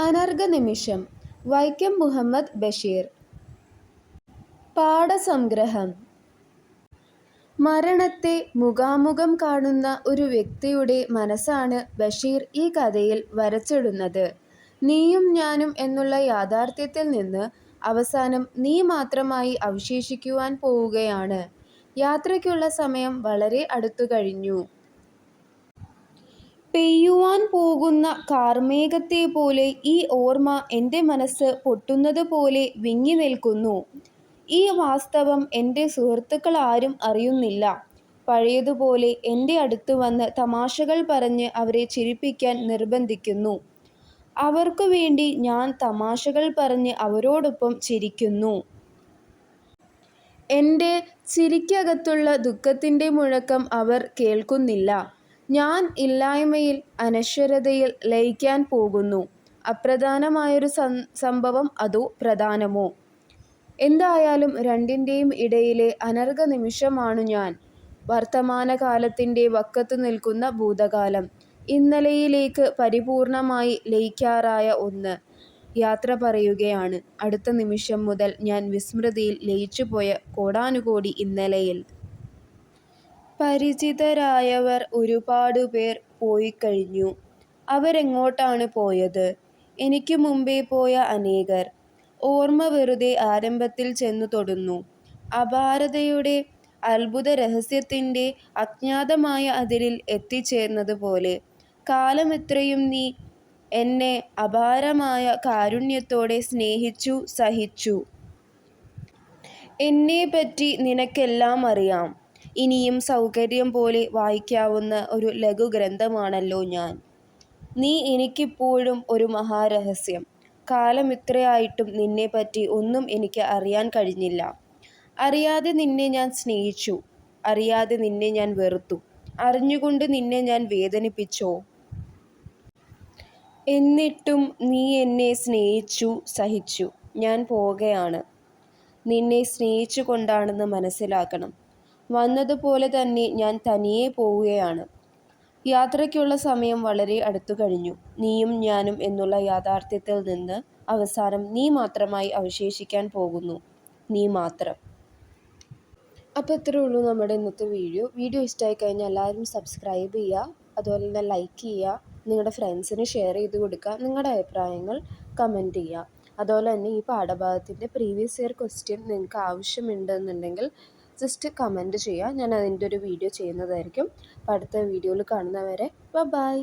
അനർഘനിമിഷം വൈക്കം മുഹമ്മദ് ബഷീർ പാഠസംഗ്രഹം മരണത്തെ മുഖാമുഖം കാണുന്ന ഒരു വ്യക്തിയുടെ മനസ്സാണ് ബഷീർ ഈ കഥയിൽ വരച്ചിടുന്നത്. നീയും ഞാനും എന്നുള്ള യാഥാർത്ഥ്യത്തിൽ നിന്ന് അവസാനം നീ മാത്രമായി അവശേഷിക്കുവാൻ പോവുകയാണ്. യാത്രയ്ക്കുള്ള സമയം വളരെ അടുത്തു കഴിഞ്ഞു പെയ്യുവാൻ പോകുന്ന കാർമേഘത്തെ പോലെ ഈ ഓർമ്മ എന്റെ മനസ്സ് പൊട്ടുന്നത് പോലെ വിങ്ങി നിൽക്കുന്നു ഈ വാസ്തവം എന്റെ സുഹൃത്തുക്കൾ ആരും അറിയുന്നില്ല. പഴയതുപോലെ എന്റെ അടുത്ത് വന്ന് തമാശകൾ പറഞ്ഞ് അവരെ ചിരിപ്പിക്കാൻ നിർബന്ധിക്കുന്നു. അവർക്കു വേണ്ടി ഞാൻ തമാശകൾ പറഞ്ഞ് അവരോടൊപ്പം ചിരിക്കുന്നു. എന്റെ ചിരിക്കകത്തുള്ള ദുഃഖത്തിന്റെ മുഴക്കം അവർ കേൾക്കുന്നില്ല. ഞാൻ ഇല്ലായ്മയിൽ അനശ്വരതയിൽ ലയിക്കാൻ പോകുന്നു. അപ്രധാനമായൊരു സംഭവം അതോ പ്രധാനമോ? എന്തായാലും രണ്ടിന്റെയും ഇടയിലെ അനർഘനിമിഷമാണു ഞാൻ. വർത്തമാനകാലത്തിന്റെ വക്കത്ത് നിൽക്കുന്ന ഭൂതകാലം. ഇന്നലെയിലേക്ക് പരിപൂർണമായി ലയിക്കാറായ ഒന്ന് യാത്ര പറയുകയാണ്. അടുത്ത നിമിഷം മുതൽ ഞാൻ വിസ്മൃതിയിൽ ലയിച്ചുപോയ കോടാനുകോടി ഇന്നലെയിൽ. പരിചിതരായവർ ഒരുപാട് പേർ പോയി പോയിക്കഴിഞ്ഞു. അവരെങ്ങോട്ടാണ് പോയത്? എനിക്ക് മുമ്പേ പോയ അനേകർ. ഓർമ്മ വെറുതെ ആരംഭത്തിൽ ചെന്നു തൊടുന്നു. അപാരതയുടെ അത്ഭുതരഹസ്യത്തിന്റെ അജ്ഞാതമായ അതിരിൽ എത്തിച്ചേർന്നത് പോലെ കാലം ഇത്രയും നീ എന്നെ അപാരമായ കാരുണ്യത്തോടെ സ്നേഹിച്ചു സഹിച്ചു. എന്നെപ്പറ്റി നിനക്കെല്ലാം അറിയാം. ഇനിയും സൗകര്യം പോലെ വായിക്കാവുന്ന ഒരു ലഘു ഗ്രന്ഥമാണല്ലോ ഞാൻ. നീ എനിക്കിപ്പോഴും ഒരു മഹാരഹസ്യം. കാലം കാലമിത്രയായിട്ടും നിന്നെപ്പറ്റി ഒന്നും എനിക്ക് അറിയാൻ കഴിഞ്ഞില്ല. അറിയാതെ നിന്നെ ഞാൻ സ്നേഹിച്ചു. അറിയാതെ നിന്നെ ഞാൻ വെറുത്തു. അറിഞ്ഞുകൊണ്ട് നിന്നെ ഞാൻ വേദനിപ്പിച്ചോ? എന്നിട്ടും നീ എന്നെ സ്നേഹിച്ചു സഹിച്ചു. ഞാൻ പോകയാണ്. നിന്നെ സ്നേഹിച്ചു കൊണ്ടാണെന്ന് മനസ്സിലാക്കണം. വന്നതുപോലെ തന്നെ ഞാൻ തനിയെ പോവുകയാണ്. യാത്രയ്ക്കുള്ള സമയം വളരെ അടുത്തു കഴിഞ്ഞു നീയും ഞാനും എന്നുള്ള യാഥാർത്ഥ്യത്തിൽ നിന്ന് അവസാനം നീ മാത്രമായി അവശേഷിക്കാൻ പോകുന്നു. നീ മാത്രം. അപ്പോൾ ഇത്രയേ ഉള്ളൂ നമ്മുടെ ഇന്നത്തെ വീഡിയോ. വീഡിയോ ഇഷ്ടമായി കഴിഞ്ഞാൽ എല്ലാവരും സബ്സ്ക്രൈബ് ചെയ്യുക. അതുപോലെ തന്നെ ലൈക്ക് ചെയ്യുക. നിങ്ങളുടെ ഫ്രണ്ട്സിന് ഷെയർ ചെയ്ത് കൊടുക്കുക. നിങ്ങളുടെ അഭിപ്രായങ്ങൾ കമന്റ് ചെയ്യുക. അതുപോലെ തന്നെ ഈ പാഠഭാഗത്തിന്റെ പ്രീവിയസ് ഇയർ ക്വസ്റ്റ്യൻ നിങ്ങൾക്ക് ആവശ്യമുണ്ടെന്നുണ്ടെങ്കിൽ ജസ്റ്റ് കമന്റ് ചെയ്യുക. ഞാൻ അതിന്റെ ഒരു വീഡിയോ ചെയ്യുന്നതായിരിക്കും. അപ്പോൾ അടുത്ത വീഡിയോയിൽ കാണുന്നവരെ ബൈ